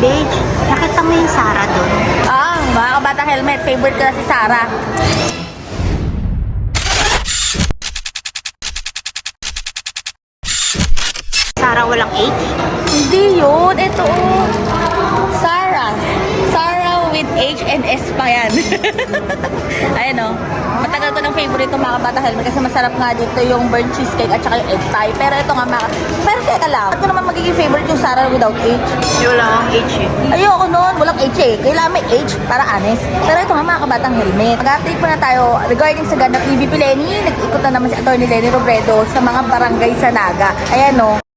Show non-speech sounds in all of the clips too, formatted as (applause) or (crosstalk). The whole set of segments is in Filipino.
Beige, nakita mo yung Sarah doon? Ah, mga kabatang helmet. Favorite ko na si Sarah. Sarah walang H? Hindi yun. Ito, oh. Sarah. Sarah with H and S pa yan. (laughs) Ayan, oh. Matagal ko ng favorite ng mga kabata helmet kasi masarap nga dito yung burnt cheesecake at saka yung egg pie. Pero ito nga mga... Pero teka lang, ano naman magiging favorite yung Sarah without H? Wala akong H eh. Ayoko nun, walang H eh. Kailangan may H para honest. Pero ito nga mga kabatang helmet. Mag-update po na tayo regarding sa ganap ni VP Lenny. Nag-ikot na naman si Atty. Lenny Robredo sa mga barangay sa Naga. Ayan o.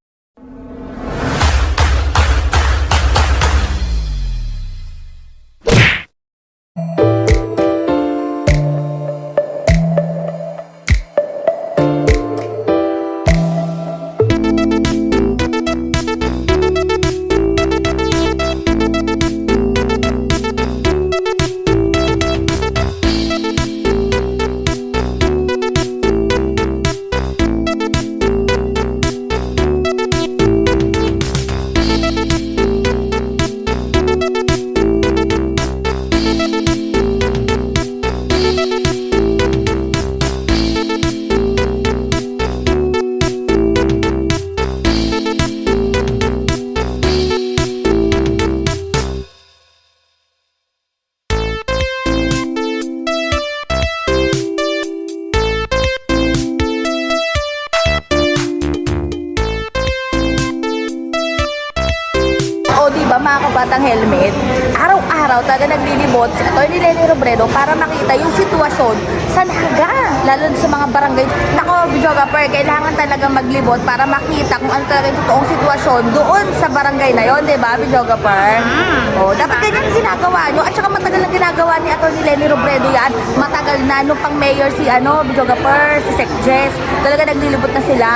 mga kabatang helmet, araw-araw talaga naglilibot si Atty. Lenny Robredo para makita yung sitwasyon sa Naga, lalo sa mga barangay. Nako, videographer, kailangan talaga maglibot para makita kung ano talaga yung totoong sitwasyon doon sa barangay na yon, di ba, videographer? O, dapat ganyan ginagawa nyo. At ginagawa ni Atty. Lenny Robredo yan. Matagal na nung pang mayor si ano, videographer, si Sec Jess. Talaga naglilibot na sila.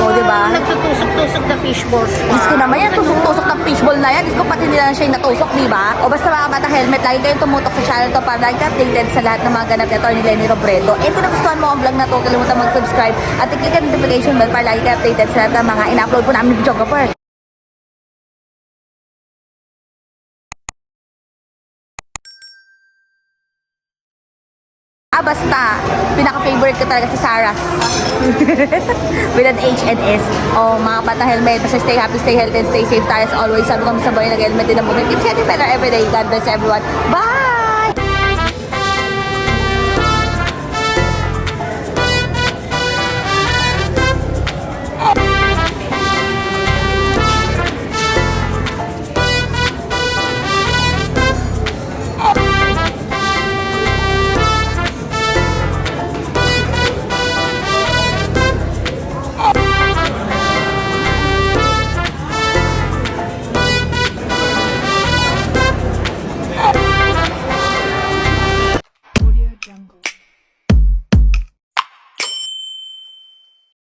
O, di ba? nagtutusok-tusok na fishballs. Diyos ko naman yan, tusok-tusok ng fishball na yan. Diyos ko pati nila na siya yung natusok, di ba? O basta mga bata helmet, lagi kayong tumutok sa channel to para lagi updated sa lahat ng mga ganap ni Atty. Lenny Robredo. And kung nagustuhan mo ang vlog na to, kalimutan mag-subscribe at i-click ang notification bell para lagi ka updated sa lahat ng mga ina-upload po namin ni Videographer. Ah, basta, pinaka-favorite ko talaga si Sarah. (laughs) With an H and S. Oh, mga bata helmet. Basta stay happy, stay healthy, and stay safe tayo as always. Sabi ko sa boy, nag-helmet din ang muna. Keep getting better every day. God bless everyone. Bye!